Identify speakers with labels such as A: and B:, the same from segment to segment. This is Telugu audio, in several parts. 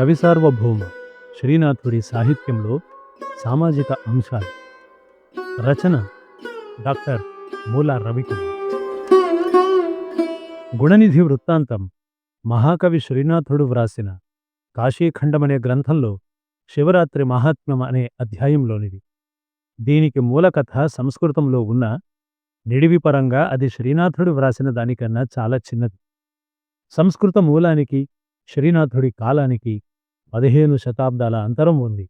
A: కవి సార్వభౌమ శ్రీనాథుడి సాహిత్యంలో సామాజిక అంశాలు. రచన డాక్టర్ మూల రవికుమార్. గుణనిధి వృత్తాంతం మహాకవి శ్రీనాథుడు వ్రాసిన కాశీఖండమనే గ్రంథంలో శివరాత్రి మహాత్మ్యం అనే అధ్యాయంలోనిది. దీనికి మూలకథ సంస్కృతంలో ఉన్న నిడివి పరంగా అది శ్రీనాథుడు వ్రాసిన దానికన్నా చాలా చిన్నది. సంస్కృత మూలానికి శ్రీనాథుడి కాలానికి పదిహేను శతాబ్దాల అంతరం ఉంది.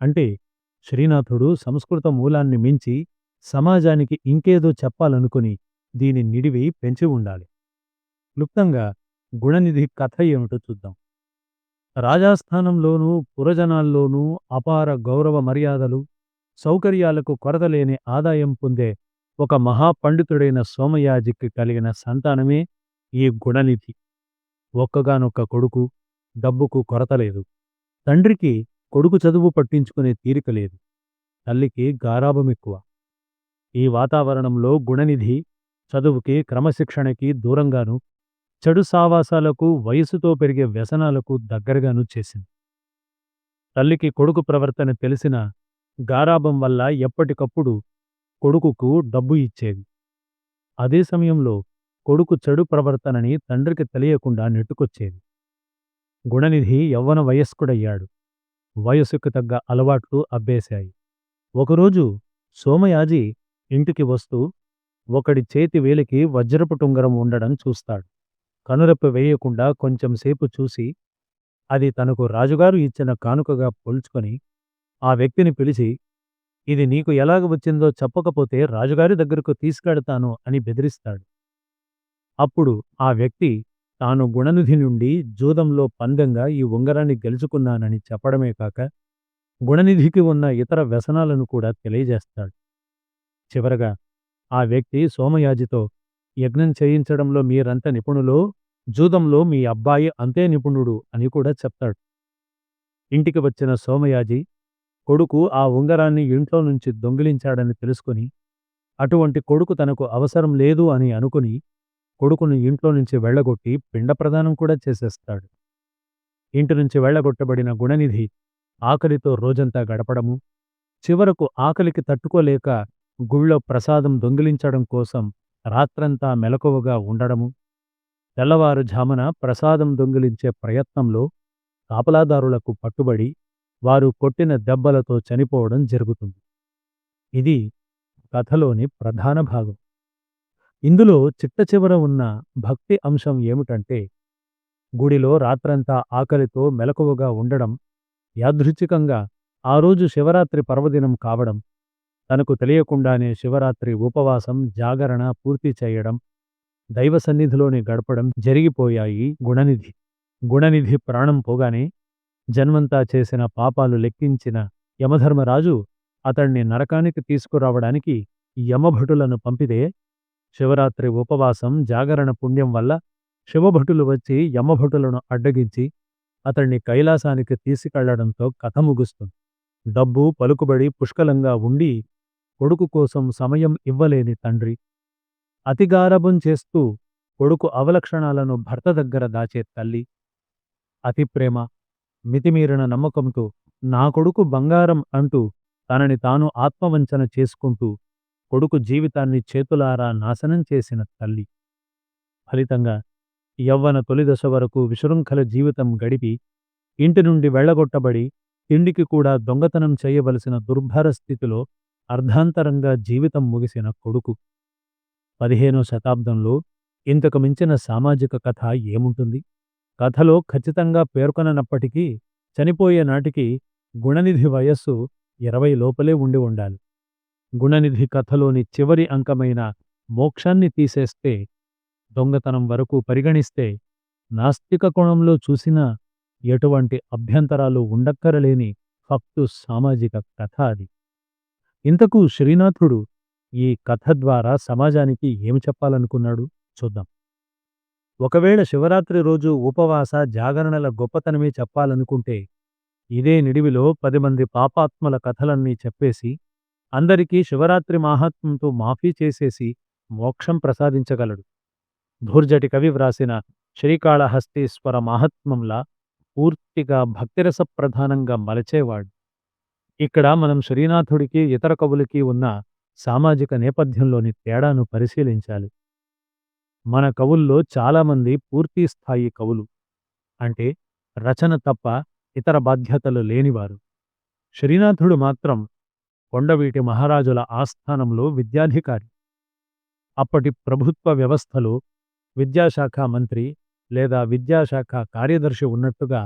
A: అంటే శ్రీనాథుడు సంస్కృత మూలాన్ని మించి సమాజానికి ఇంకేదో చెప్పాలనుకుని దీని నిడివి పెంచి ఉండాలి. క్లుప్తంగా గుణనిధి కథ ఏమిటో చూద్దాం. రాజాస్థానంలోనూ పురజనాల్లోనూ అపార గౌరవ మర్యాదలు సౌకర్యాలకు కొరతలేని ఆదాయం పొందే ఒక మహాపండితుడైన సోమయాజికి కలిగిన సంతానమే ఈ గుణనిధి. ఒక్కగానొక్క కొడుకు డబ్బుకు కొరతలేదు తండ్రికి కొడుకు చదువు పట్టించుకునే తీరిక లేదు. తల్లికి గారాభమెక్కువ. ఈ వాతావరణంలో గుణనిధి చదువుకి క్రమశిక్షణకి దూరంగాను చెడు సావాసాలకు వయసుతో పెరిగే వ్యసనాలకు దగ్గరగాను చేసింది. తల్లికి కొడుకు ప్రవర్తన తెలిసిన గారాభం వల్ల ఎప్పటికప్పుడు కొడుకుకు డబ్బు ఇచ్చేది. అదే సమయంలో కొడుకు చెడు ప్రవర్తనని తండ్రికి తెలియకుండా నెట్టుకొచ్చేది. గుణనిధి యవ్వన వయస్కుడయ్యాడు. వయసుకు తగ్గ అలవాట్లు అబ్బేశాయి. ఒకరోజు సోమయాజి ఇంటికి వస్తూ ఒకడి చేతి వేలికి వజ్రపు టుంగరం ఉండడం చూస్తాడు. కనురెప్ప వేయకుండా కొంచెం సేపు చూసి అది తనకు రాజుగారు ఇచ్చిన కానుకగా పోల్చుకొని ఆ వ్యక్తిని పిలిచి ఇది నీకు ఎలాగ వచ్చిందో చెప్పకపోతే రాజుగారి దగ్గరకు తీసుకెడతాను అని బెదిరిస్తాడు. అప్పుడు ఆ వ్యక్తి తాను గుణనిధి నుండి జూదంలో పందెంగా ఈ ఉంగరాన్ని గెలుచుకున్నానని చెప్పడమే కాక గుణనిధికి ఉన్న ఇతర వ్యసనాలను కూడా తెలియజేస్తాడు. చివరగా ఆ వ్యక్తి సోమయాజితో యజ్ఞం చేయించడంలో మీరంత నిపుణులో జూదంలో మీ అబ్బాయి అంతే నిపుణుడు అని కూడా చెప్తాడు. ఇంటికి వచ్చిన సోమయాజి కొడుకు ఆ ఉంగరాన్ని ఇంట్లో నుంచి దొంగిలించాడని తెలుసుకుని అటువంటి కొడుకు తనకు అవసరం లేదు అని అనుకుని కొడుకును ఇంట్లో నుంచి వెళ్ళగొట్టి పిండ ప్రదానం కూడా చేసేస్తాడు. ఇంటి నుంచి వెళ్ళగొట్టబడిన గుణనిధి ఆకలితో రోజంతా గడపడము చివరకు ఆకలికి తట్టుకోలేక గుళ్ళో ప్రసాదం దొంగిలించడం కోసం రాత్రంతా మెలకువగా ఉండడము తెల్లవారుఝామున ప్రసాదం దొంగిలించే ప్రయత్నంలో కాపలాదారులకు పట్టుబడి వారు కొట్టిన దెబ్బలతో చనిపోవడం జరుగుతుంది. ఇది కథలోని ప్రధాన భాగం. ఇందులో చిట్ట చివర ఉన్న భక్తి అంశం ఏమిటంటే గుడిలో రాత్రంతా ఆకలితో మెలకువగా ఉండడం యాదృచ్ఛికంగా ఆ రోజు శివరాత్రి పర్వదినం కావడం తనకు తెలియకుండానే శివరాత్రి ఉపవాసం జాగరణ పూర్తి చేయడం దైవ సన్నిధిలోని గడపడం జరిగిపోయాయి గుణనిధి. గుణనిధి ప్రాణం పోగానే జన్మంతా చేసిన పాపాలు లెక్కించిన యమధర్మరాజు అతణ్ణి నరకానికి తీసుకురావడానికి యమభటులను పంపితే శివరాత్రి ఉపవాసం జాగరణ పుణ్యం వల్ల శివభటులు వచ్చి యమభటులను అడ్డగించి అతణ్ణి కైలాసానికి తీసుకెళ్ళడంతో కథ ముగుస్తుంది. డబ్బు పలుకుబడి పుష్కలంగా ఉండి కొడుకు కోసం సమయం ఇవ్వలేని తండ్రి. అతిగారభం చేస్తూ కొడుకు అవలక్షణాలను భర్త దగ్గర దాచే తల్లి. అతి ప్రేమ మితిమీరిన నమ్మకంతో నా కొడుకు బంగారం అంటూ తనని తాను ఆత్మవంచన చేసుకుంటూ కొడుకు జీవితాన్ని చేతులారా నాశనం చేసిన తల్లి. ఫలితంగా యవ్వన తొలిదశ వరకు విశృంఖల జీవితం గడిపి ఇంటి నుండి వెళ్ళగొట్టబడి తిండికి కూడా దొంగతనం చేయవలసిన దుర్భర స్థితిలో అర్ధాంతరంగా జీవితం ముగిసిన కొడుకు. పదిహేనో శతాబ్దంలో ఇంతకు మించిన సామాజిక కథ ఏముంటుంది? కథలో ఖచ్చితంగా పేర్కొననప్పటికీ చనిపోయే నాటికి గుణనిధి వయస్సు ఇరవై లోపలే ఉండి ఉండాలి. గుణనిధి కథలోని చివరి అంకమైన మోక్షాన్ని తీసేస్తే దొంగతనం వరకు పరిగణిస్తే నాస్తిక కోణంలో చూసినా ఎటువంటి అభ్యంతరాలు ఉండక్కరలేని ఫక్తు సామాజిక కథ అది. ఇంతకు శ్రీనాథుడు ఈ కథ ద్వారా సమాజానికి ఏమి చెప్పాలనుకున్నాడు? చూద్దాం. ఒకవేళ శివరాత్రి రోజు ఉపవాస జాగరణల గొప్పతనమే చెప్పాలనుకుంటే ఇదే నిడివిలో పది మంది పాపాత్మల కథలన్నీ చెప్పేసి అందరికీ శివరాత్రి మాహాత్మ్యంతో మాఫీ చేసేసి మోక్షం ప్రసాదించగలడు. ధూర్జటి కవి వ్రాసిన శ్రీకాళహస్తీశ్వర మహాత్మంలా పూర్తిగా భక్తిరస ప్రధానంగా మలచేవాడు. ఇక్కడ మనం శ్రీనాథుడికి ఇతర కవులకి ఉన్న సామాజిక నేపథ్యంలోని తేడాను పరిశీలించాలి. మన కవుల్లో చాలామంది పూర్తి స్థాయి కవులు. అంటే రచన తప్ప ఇతర బాధ్యతలు లేనివారు. శ్రీనాథుడు మాత్రం కొండవీటి మహారాజుల ఆస్థానంలో విద్యాధికారి. అప్పటి ప్రభుత్వ వ్యవస్థలో విద్యాశాఖ మంత్రి లేదా విద్యాశాఖ కార్యదర్శి ఉన్నట్టుగా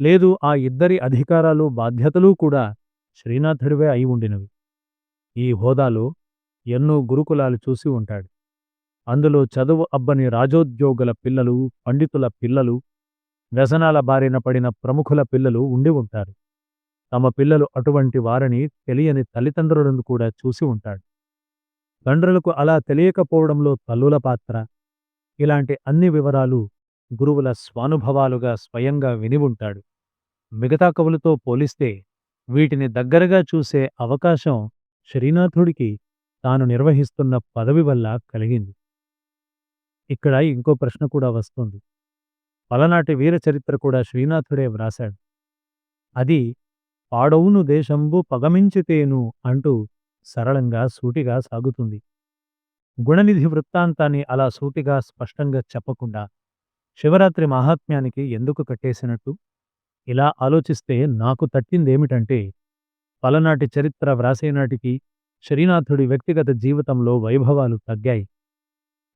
A: లేదు ఆ ఇద్దరి అధికారాలు బాధ్యతలు కూడా శ్రీనాథుడివే అయి ఉండినవి. ఈ హోదాలో ఎన్నో గురుకులాలు చూసి ఉంటాడు. అందులో చదువు అబ్బని రాజోద్యోగుల పిల్లలు పండితుల పిల్లలు వ్యసనాల బారిన పడిన ప్రముఖుల పిల్లలు ఉండి ఉంటారు. తమ పిల్లలు అటువంటి వారని తెలియని తల్లిదండ్రులను కూడా చూసి ఉంటాడు. తండ్రులకు అలా తెలియకపోవడంలో తల్లుల పాత్ర? ఇలాంటి అన్ని వివరాలు గురువుల స్వానుభవాలుగా స్వయంగా విని ఉంటాడు. మిగతా కవులతో పోలిస్తే వీటిని దగ్గరగా చూసే అవకాశం శ్రీనాథుడికి తాను నిర్వహిస్తున్న పదవి వల్ల కలిగింది. ఇక్కడ ఇంకో ప్రశ్న కూడా వస్తుంది. పలనాటి వీర చరిత్ర కూడా శ్రీనాథుడే వ్రాశాడు. అది పాడవును దేశంబు పగమించితేను అంటూ సరళంగా సూటిగా సాగుతుంది. గుణనిధి వృత్తాంతాన్ని అలా సూటిగా స్పష్టంగా చెప్పకుండా శివరాత్రి మహాత్మ్యానికి ఎందుకు కట్టేసినట్టు? ఇలా ఆలోచిస్తే నాకు తట్టిందేమిటంటే పలనాటి చరిత్ర వ్రాసేనాటికి శ్రీనాథుడి వ్యక్తిగత జీవితంలో వైభవాలు తగ్గాయి.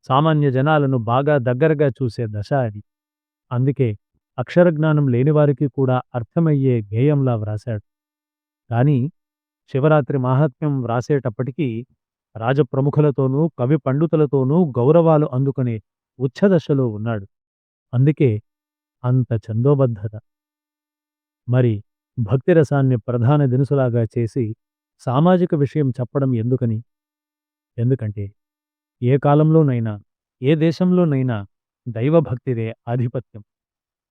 A: సామాన్య జనాలను బాగా దగ్గరగా చూసే దశ అది. అందుకే అక్షరజ్ఞానం లేనివారికి కూడా అర్థమయ్యే గేయంలా వ్రాశాడు. కాని శివరాత్రి మహాత్మ్యం వ్రాసేటప్పటికీ రాజప్రముఖులతోనూ కవి పండితులతోనూ గౌరవాలు అందుకునే ఉచ్ఛదశలో ఉన్నాడు. అందుకే అంత చందోబద్ధత. మరి భక్తిరసాన్ని ప్రధాన దినుసులాగా చేసి సామాజిక విషయం చెప్పడం ఎందుకని? ఎందుకంటే ఏ కాలంలోనైనా ఏ దేశంలోనైనా దైవభక్తిదే ఆధిపత్యం.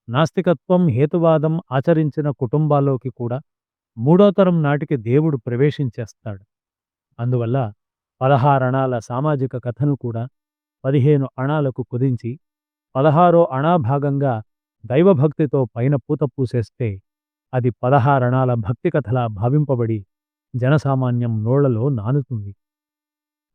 A: నాస్తికత్వం హేతువాదం ఆచరించిన కుటుంబాల్లోకి కూడా మూడో తరం నాటికి దేవుడు ప్రవేశించేస్తాడు. అందువల్ల పదహారణాల సామాజిక కథను కూడా పదిహేను అణాలకు కుదించి పదహారో అణాభాగంగా దైవభక్తితో పైన పూత పూసేస్తే అది పదహారణాల భక్తి కథలా భావింపబడి జనసామాన్యం నోళ్ళలో నానుతుంది.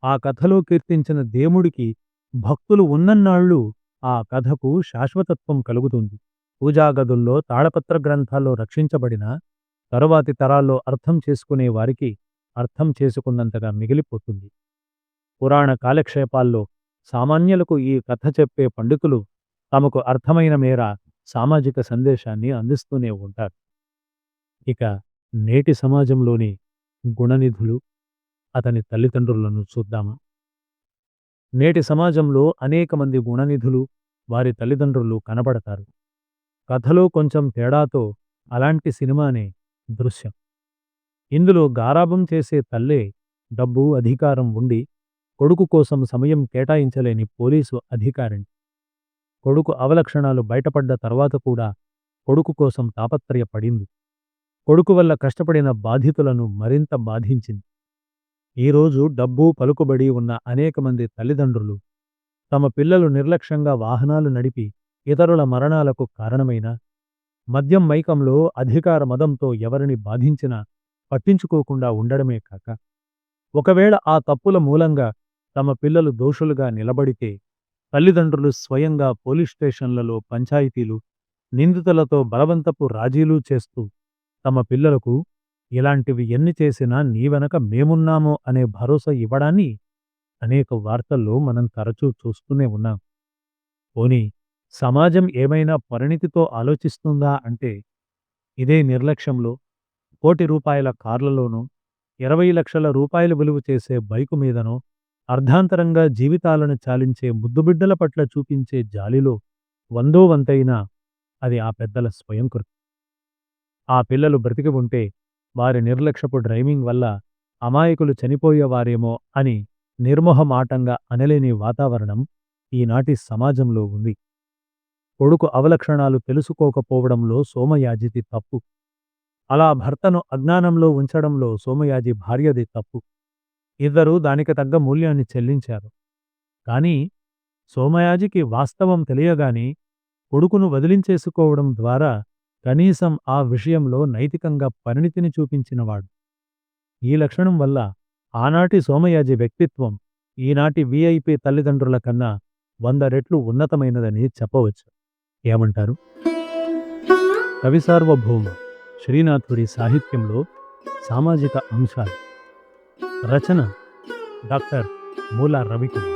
A: ఆ కథలో కీర్తించిన దేవుడికి భక్తులు ఉన్నన్నాళ్ళు ఆ కథకు శాశ్వతత్వం కలుగుతుంది. పూజాగదుల్లో తాళపత్ర గ్రంథాల్లో రక్షించబడిన తరువాతి తరాల్లో అర్థం చేసుకునే వారికి అర్థం చేసుకున్నంతగా మిగిలిపోతుంది. పురాణ కాలక్షేపాల్లో సామాన్యులకు ఈ కథ చెప్పే పండితులు తమకు అర్థమైన మేర సామాజిక సందేశాన్ని అందిస్తూనే ఉంటారు. ఇక నేటి సమాజంలోని గుణనిధులు అతని తల్లిదండ్రులను చూద్దామా? నేటి సమాజంలో అనేక మంది గుణనిధులు వారి తల్లిదండ్రులు కనబడతారు. కథలో కొంచెం తేడాతో అలాంటి సినిమానే దృశ్యం. ఇందులో గారాబం చేసే తల్లే డబ్బు అధికారం ఉండి కొడుకు కోసం సమయం కేటాయించలేని పోలీసు అధికారిని కొడుకు అవలక్షణాలు బయటపడ్డ తర్వాత కూడా కొడుకు కోసం తాపత్రయపడింది. కొడుకు వల్ల కష్టపడిన బాధితులను మరింత బాధించింది. ఈరోజు డబ్బు పలుకుబడి ఉన్న అనేక మంది తల్లిదండ్రులు తమ పిల్లలు నిర్లక్ష్యంగా వాహనాలు నడిపి ఇతరుల మరణాలకు కారణమైన మద్యం మైకంలో అధికార మదంతో ఎవరిని బాధించినా పట్టించుకోకుండా ఉండడమే కాక ఒకవేళ ఆ తప్పుల మూలంగా తమ పిల్లలు దోషులుగా నిలబడితే తల్లిదండ్రులు స్వయంగా పోలీస్ స్టేషన్లలో పంచాయతీలు నిందితులతో బలవంతపు రాజీలు చేస్తూ తమ పిల్లలకు ఇలాంటివి ఎన్ని చేసినా నీ వెనక మేమున్నాము అనే భరోసా ఇవ్వడాన్ని అనేక వార్తల్లో మనం తరచూ చూస్తూనే ఉన్నాం. పోనీ సమాజం ఏమైనా పరిణితితో ఆలోచిస్తుందా అంటే ఇదే నిర్లక్ష్యంలో కోటి రూపాయల కార్లలోనూ ఇరవై లక్షల రూపాయలు విలువ చేసే బైకు మీదనో అర్ధాంతరంగా జీవితాలను చాలించే ముద్దుబిడ్డల పట్ల చూపించే జాలిలో వందో వంతైనా అది ఆ పెద్దల స్వయంకృతి. ఆ పిల్లలు బ్రతికి ఉంటే వారి నిర్లక్ష్యపు డ్రైవింగ్ వల్ల అమాయకులు చనిపోయేవారేమో అని నిర్మోహమాటంగా అనలేని వాతావరణం ఈనాటి సమాజంలో ఉంది. కొడుకు అవలక్షణాలు తెలుసుకోకపోవడంలో సోమయాజిది తప్పు. అలా భర్తను అజ్ఞానంలో ఉంచడంలో సోమయాజి భార్యది తప్పు. ఇద్దరూ దానికి తగ్గ మూల్యాన్ని చెల్లించారు. కాని సోమయాజికి వాస్తవం తెలియగాని కొడుకును వదిలించేసుకోవడం ద్వారా కనీసం ఆ విషయంలో నైతికంగా పరిణితిని చూపించినవాడు. ఈ లక్షణం వల్ల ఆనాటి సోమయాజి వ్యక్తిత్వం ఈనాటి విఐపి తల్లిదండ్రుల కన్నా వంద రెట్లు ఉన్నతమైనదని చెప్పవచ్చు. ఏమంటారు? కవి సార్వభౌమ శ్రీనాథుడి సాహిత్యంలో సామాజిక అంశాలు రచన డాక్టర్ మూల రవికుమార్.